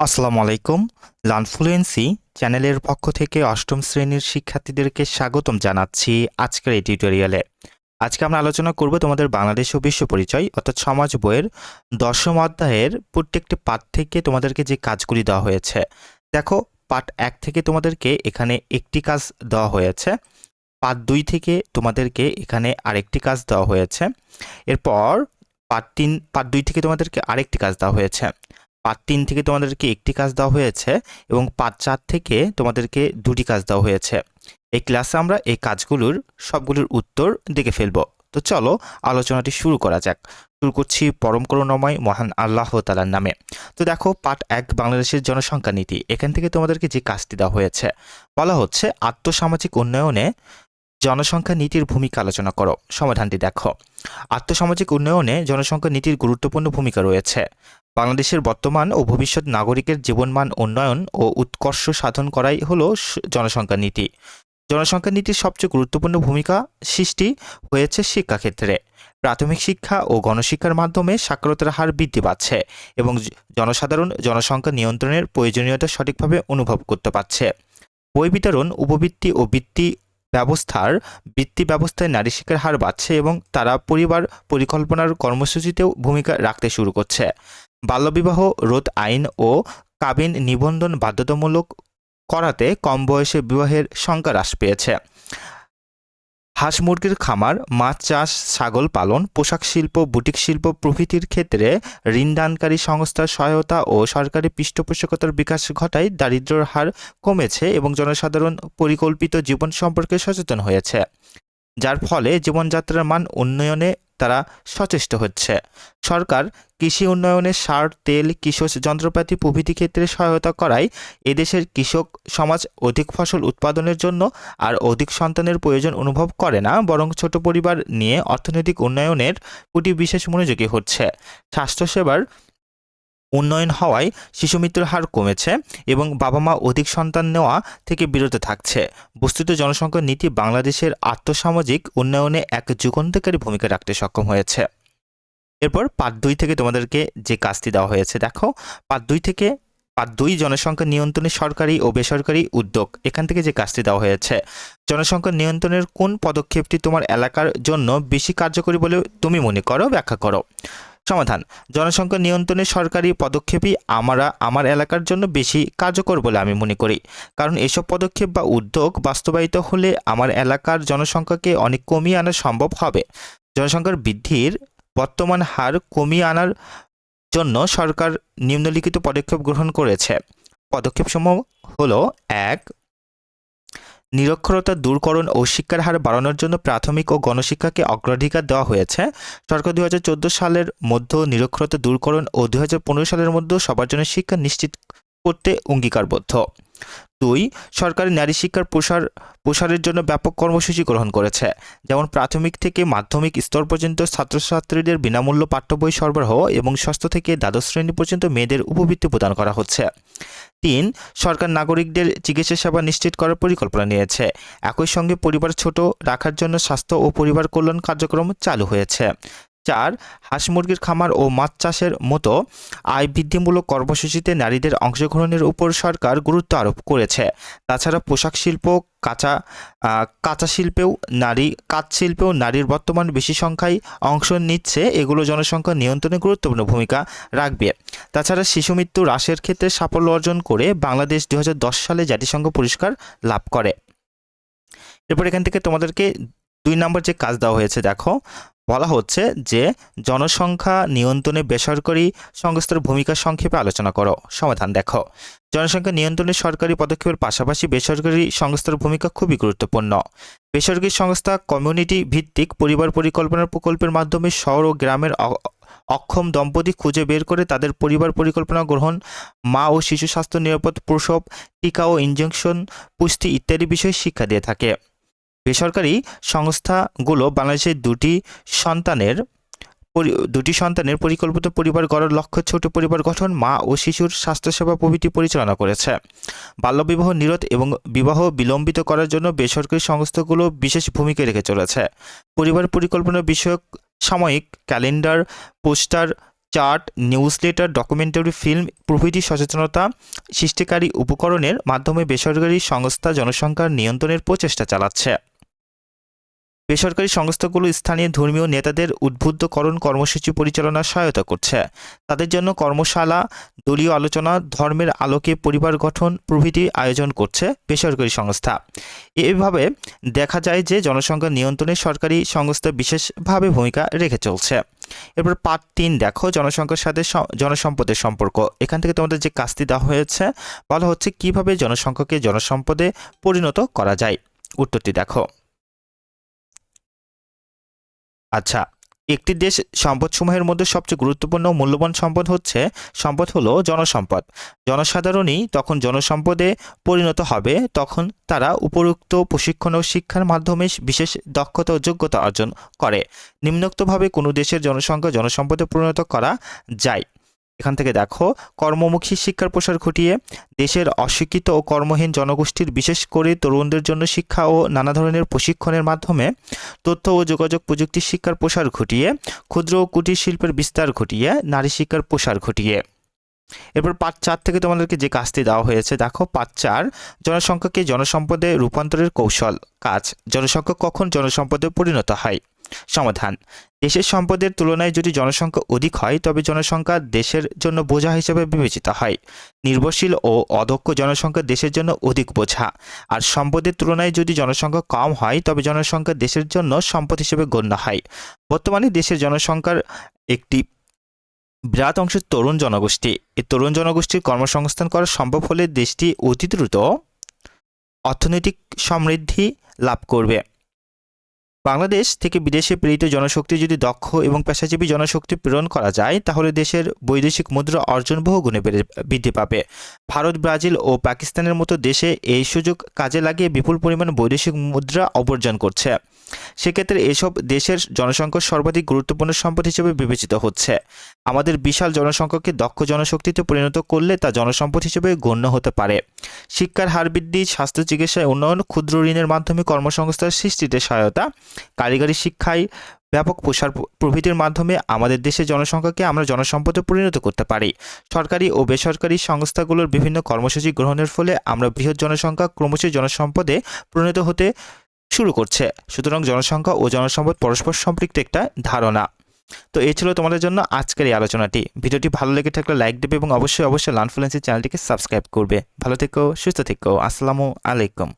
আসসালামু আলাইকুম। লানফ্লুয়েন্সি চ্যানেলের পক্ষ থেকে অষ্টম শ্রেণির শিক্ষার্থীদেরকে স্বাগতম জানাচ্ছি আজকের এই টিউটোরিয়ালে। আজকে আমরা আলোচনা করব তোমাদের বাংলাদেশ ও বিশ্ব পরিচয়, অর্থাৎ সমাজ বইয়ের দশম অধ্যায়ের প্রত্যেকটি পাঠ থেকে তোমাদেরকে যে কাজগুলি দেওয়া হয়েছে। দেখো, পাঠ এক থেকে তোমাদেরকে এখানে একটি কাজ দেওয়া হয়েছে। পাঠ দুই থেকে তোমাদেরকে এখানে আরেকটি কাজ দেওয়া হয়েছে। এরপর পাঠ তিন, পাঠ দুই থেকে তোমাদেরকে আরেকটি কাজ দেওয়া হয়েছে। পার্ট তিন থেকে তোমাদেরকে একটি কাজ দেওয়া হয়েছে এবং পার্ট চার থেকে তোমাদেরকে দুটি কাজ দেওয়া হয়েছে। এই ক্লাসে আমরা এই কাজগুলোর সবগুলোর উত্তর দেখে ফেলব। তো চলো আলোচনাটি শুরু করা যাক। শুরু করছি পরম করুণাময় মহান আল্লাহ তালার নামে। তো দেখো, পার্ট এক, বাংলাদেশের জনসংখ্যা নীতি। এখান থেকে তোমাদেরকে যে কাজটি দেওয়া হয়েছে, বলা হচ্ছে আর্থসামাজিক উন্নয়নে জনসংখ্যা নীতির ভূমিকা আলোচনা করো। সমাধানটি দেখো। আর্থসামাজিক উন্নয়নে জনসংখ্যা নীতির গুরুত্বপূর্ণ ভূমিকা রয়েছে। বাংলাদেশের বর্তমান ও ভবিষ্যৎ নাগরিকের জীবনমান উন্নয়ন ও উৎকর্ষ সাধন করাই হল জনসংখ্যা নীতি। জনসংখ্যা নীতির সবচেয়ে গুরুত্বপূর্ণ ভূমিকা সৃষ্টি হয়েছে শিক্ষাক্ষেত্রে। প্রাথমিক শিক্ষা ও গণশিক্ষার মাধ্যমে সাক্ষরতার হার বৃদ্ধি পাচ্ছে এবং জনসাধারণ জনসংখ্যা নিয়ন্ত্রণের প্রয়োজনীয়তা সঠিকভাবে অনুভব করতে পারছে। বই বিতরণ, উপবৃত্তি ও বৃত্তি ব্যবস্থার বৃত্তি ব্যবস্থায় নারী শিক্ষার হার বাড়ছে এবং তারা পরিবার পরিকল্পনার কর্মসূচিতেও ভূমিকা রাখতে শুরু করছে। বাল্যবিবাহ, রোধ আইন ও কাবিন নিবন্ধন বাধ্যতামূলক করাতে কম বয়সে বিবাহের সংখ্যা হ্রাস পেয়েছে। হাঁস মুরগির খামার, মাছ চাষ, ছাগল পালন, পোশাক শিল্প, বুটিক শিল্প প্রভৃতির ক্ষেত্রে ঋণদানকারী সংস্থার সহায়তা ও সরকারি পৃষ্ঠপোষকতার বিকাশ ঘটায় দারিদ্র্যের হার কমেছে এবং জনসাধারণ পরিকল্পিত জীবন সম্পর্কে সচেতন হয়েছে। যার ফলে জীবনযাত্রার মান উন্নয়নে তারা সচেষ্ট হচ্ছে। সরকার কৃষি উন্নয়নে সার, তেল, কৃষক যন্ত্রপাতি প্রভৃতি ক্ষেত্রে সহায়তা করায় এদেশের কৃষক সমাজ অধিক ফসল উৎপাদনের জন্য আর অধিক সন্তানের প্রয়োজন অনুভব করে না, বরং ছোট পরিবার নিয়ে অর্থনৈতিক উন্নয়নের প্রতি বিশেষ মনোযোগী হচ্ছে। স্বাস্থ্যসেবার উন্নয়ন হওয়ায় শিশু মৃত্যুর হার কমেছে এবং বাবা মা অধিক সন্তান নেওয়া থেকে বিরত থাকছে। বস্তুত জনসংখ্যা নীতি বাংলাদেশের আর্থসামাজিক উন্নয়নে এক যুগান্তকারী ভূমিকা রাখতে সক্ষম হয়েছে। এরপর পার্ট দুই থেকে তোমাদেরকে যে কাজটি দেওয়া হয়েছে, দেখো। পার্ট দুই থেকে, পার্ট দুই জনসংখ্যা নিয়ন্ত্রণে সরকারি ও বেসরকারি উদ্যোগ। এখান থেকে যে কাজটি দেওয়া হয়েছে, জনসংখ্যা নিয়ন্ত্রণের কোন পদক্ষেপটি তোমার এলাকার জন্য বেশি কার্যকরী বলে তুমি মনে করো, ব্যাখ্যা করো। সমাধান। জনসংখ্যা নিয়ন্ত্রণে সরকারি পদক্ষেপই আমরা, আমার এলাকার জন্য বেশি কার্যকর বলে আমি মনে করি। কারণ এসব পদক্ষেপ বা উদ্যোগ বাস্তবায়িত হলে আমার এলাকার জনসংখ্যাকে অনেক কমিয়ে আনা সম্ভব হবে। জনসংখ্যার বৃদ্ধির বর্তমান হার কমিয়ে আনার জন্য সরকার নিম্নলিখিত পদক্ষেপ গ্রহণ করেছে। পদক্ষেপসমূহ হলো, এক নিরক্ষরতা দূরকরণ ও শিক্ষার হার বাড়ানোর জন্য প্রাথমিক ও গণশিক্ষাকে অগ্রাধিকার দেওয়া হয়েছে। সরকার দুই হাজার চোদ্দ সালের মধ্যে নিরক্ষরতা দূরকরণ ও দুই হাজার পনেরো সালের মধ্যে সবার জন্য শিক্ষা নিশ্চিত করতে অঙ্গীকারবদ্ধ। দুই, সরকার নারী শিক্ষার প্রসার, প্রসারের জন্য ব্যাপক কর্মসূচি গ্রহণ করেছে। যেমন প্রাথমিক থেকে মাধ্যমিক স্তর পর্যন্ত ছাত্রছাত্রীদের বিনামূল্য পাঠ্য বই সরবরাহ এবং ষষ্ঠ থেকে দ্বাদশ শ্রেণি পর্যন্ত মেয়েদের উপবৃত্তি প্রদান করা হচ্ছে। তিন, সরকার নাগরিকদের চিকিৎসা সেবা নিশ্চিত করার পরিকল্পনা নিয়েছে। একই সঙ্গে পরিবার ছোট রাখার জন্য স্বাস্থ্য ও পরিবার কল্যাণ কার্যক্রম চালু হয়েছে। চার, হাঁস মুরগির খামার ও মাছ চাষের মতো আয় বৃদ্ধিমূলক কর্মসূচিতে নারীদের অংশগ্রহণের উপর সরকার গুরুত্ব আরোপ করেছে। তাছাড়া পোশাক শিল্প, কাঁচা কাঁচা শিল্পেও নারী, কাঁচ শিল্পেও নারীর বর্তমান বেশি সংখ্যায় অংশ নিচ্ছে, এগুলো জনসংখ্যা নিয়ন্ত্রণে গুরুত্বপূর্ণ ভূমিকা রাখবে। তাছাড়া শিশু মৃত্যু হ্রাসের ক্ষেত্রে সাফল্য অর্জন করে বাংলাদেশ দু হাজার দশ সালে জাতিসংঘ পুরস্কার লাভ করে। এরপর এখান থেকে তোমাদেরকে দুই নম্বর যে কাজ দেওয়া হয়েছে, দেখো। বলা হচ্ছে যে, জনসংখ্যা নিয়ন্ত্রণে বেসরকারি সংস্থার ভূমিকা সংক্ষেপে আলোচনা করো। সমাধান দেখো। জনসংখ্যা নিয়ন্ত্রণে সরকারি পদক্ষেপের পাশাপাশি বেসরকারি সংস্থার ভূমিকা খুবই গুরুত্বপূর্ণ। বেসরকারি সংস্থা কমিউনিটি ভিত্তিক পরিবার পরিকল্পনার প্রকল্পের মাধ্যমে শহর ও গ্রামের অক্ষম দম্পতি খুঁজে বের করে তাদের পরিবার পরিকল্পনা গ্রহণ, মা ও শিশু স্বাস্থ্য নিরাপদ প্রসব, টিকা ও ইনজেকশন, পুষ্টি ইত্যাদি বিষয়ে শিক্ষা দিয়ে থাকে। বেসরকারি সংস্থাগুলো বাংলাদেশের দুটি সন্তানের দুটি সন্তানের পরিকল্পিত পরিবার গড়ার লক্ষ্য ছোট পরিবার গঠন, মা ও শিশুর স্বাস্থ্যসেবা প্রভৃতি পরিচালনা করেছে। বাল্যবিবাহ, নিরোধ এবং বিবাহ বিলম্বিত করার জন্য বেসরকারি সংস্থাগুলো বিশেষ ভূমিকা রেখে চলেছে। পরিবার পরিকল্পনা বিষয়ক সাময়িক calendar, poster, chart newsletter documentary, film প্রভৃতি সচেতনতা সৃষ্টিকারী উপকরণের মাধ্যমে বেসরকারি সংস্থা জনসংখ্যার নিয়ন্ত্রণের প্রচেষ্টা চালাচ্ছে। বেসরকারি সংস্থাগুলো স্থানীয় ধর্মীয় নেতাদের উদ্বুদ্ধকরণ কর্মসূচি পরিচালনার সহায়তা করছে। তাদের জন্য কর্মশালা, দলীয় আলোচনা, ধর্মের আলোকে পরিবার গঠন প্রভৃতি আয়োজন করছে বেসরকারি সংস্থা। এভাবে দেখা যায় যে জনসংখ্যা নিয়ন্ত্রণে সরকারি সংস্থা বিশেষভাবে ভূমিকা রেখে চলছে। এরপর পার্ট তিন দেখো, জনসংখ্যার সাথে জনসম্পদের সম্পর্ক। এখান থেকে তোমাদের যে কাজটি দেওয়া হয়েছে, বলা হচ্ছে কীভাবে জনসংখ্যাকে জনসম্পদে পরিণত করা যায়। উত্তরটি দেখো। আচ্ছা একটি দেশ সম্পদসমূহের মধ্যে সবচেয়ে গুরুত্বপূর্ণ মূল্যবান সম্পদ হচ্ছে, সম্পদ হলো জনসম্পদ। জনসাধারণই তখন জনসম্পদে পরিণত হবে, তখন তারা উপরোক্ত প্রশিক্ষণ ও শিক্ষার মাধ্যমে বিশেষ দক্ষতা ও যোগ্যতা অর্জন করে। নিম্নোক্তভাবে কোনো দেশের জনসংখ্যা জনসম্পদে পরিণত করা যায়। এখান থেকে দেখো, কর্মমুখী শিক্ষার প্রসার ঘটিয়ে দেশের অশিক্ষিত ও কর্মহীন জনগোষ্ঠীর, বিশেষ করে তরুণদের জন্য শিক্ষা ও নানা ধরনের প্রশিক্ষণের মাধ্যমে তথ্য ও যোগাযোগ প্রযুক্তির শিক্ষার প্রসার ঘটিয়ে, ক্ষুদ্র ও কুটির শিল্পের বিস্তার ঘটিয়ে, নারী শিক্ষার প্রসার ঘটিয়ে। এরপর পাঁচ চার থেকে তোমাদেরকে যে কাজটি দেওয়া হয়েছে, দেখো পাঁচ চার, জনসংখ্যাকে জনসম্পদে রূপান্তরের কৌশল, কাজ। জনসংখ্যা কখন জনসম্পদে পরিণত হয়? সমাধান। দেশের সম্পদের তুলনায় যদি জনসংখ্যা অধিক হয়, তবে জনসংখ্যা দেশের জন্য বোঝা হিসেবে বিবেচিত হয়। নির্ভরশীল ও অদক্ষ জনসংখ্যা দেশের জন্য অধিক বোঝা। আর সম্পদের তুলনায় যদি জনসংখ্যা কম হয়, তবে জনসংখ্যা দেশের জন্য সম্পদ হিসেবে গণ্য হয়। বর্তমানে দেশের জনসংখ্যার একটি বিরাট অংশ তরুণ জনগোষ্ঠী। এই তরুণ জনগোষ্ঠীর কর্মসংস্থান করা সম্ভব হলে দেশটি অতি দ্রুত অর্থনৈতিক সমৃদ্ধি লাভ করবে। বাংলাদেশ থেকে বিদেশে প্রেরিত জনশক্তি যদি দক্ষ এবং পেশাজীবী জনশক্তি প্রেরণ করা যায়, তাহলে দেশের বৈদেশিক মুদ্রা অর্জন বহু গুণে বেড়ে, বৃদ্ধি পাবে। ভারত, ব্রাজিল ও পাকিস্তানের মতো দেশে এই সুযোগ কাজে লাগিয়ে বিপুল পরিমাণ বৈদেশিক মুদ্রা অবর্জন করছে। সেক্ষেত্রে এসব দেশের জনসংখ্যা সর্বাধিক গুরুত্বপূর্ণ সম্পদ হিসেবে বিবেচিত হচ্ছে। আমাদের বিশাল জনসংখ্যাকে দক্ষ জনশক্তিতে পরিণত করলে তা জনসম্পদ হিসেবে গণ্য হতে পারে। শিক্ষার হার বৃদ্ধি, স্বাস্থ্য চিকিৎসায় উন্নয়ন, ক্ষুদ্র ঋণের মাধ্যমে কর্মসংস্থান সৃষ্টিতে সহায়তা, কারিগরি শিক্ষায় ব্যাপক প্রসার প্রভৃতির মাধ্যমে আমাদের দেশের জনসংখ্যাকে আমরা জনসম্পদে পরিণত করতে পারি। সরকারি ও বেসরকারি সংস্থাগুলোর বিভিন্ন কর্মসূচি গ্রহণের ফলে আমরা বৃহৎ জনসংখ্যা ক্রমশই জনসম্পদে পরিণত হতে শুরু করছে। সুতরাং জনসংখ্যা ও জনসম্পদ পরস্পর সম্পৃক্ত একটা ধারণা। তো এই ছিল তোমাদের জন্য আজকের এই আলোচনাটি। ভিডিওটি ভালো লেগে থাকলে লাইক দেবে এবং অবশ্যই অবশ্যই লানফ্লুয়েন্সি চ্যানেলটিকে সাবস্ক্রাইব করবে। ভালো থেকো, সুস্থ থেকো। আসসালামু আলাইকুম।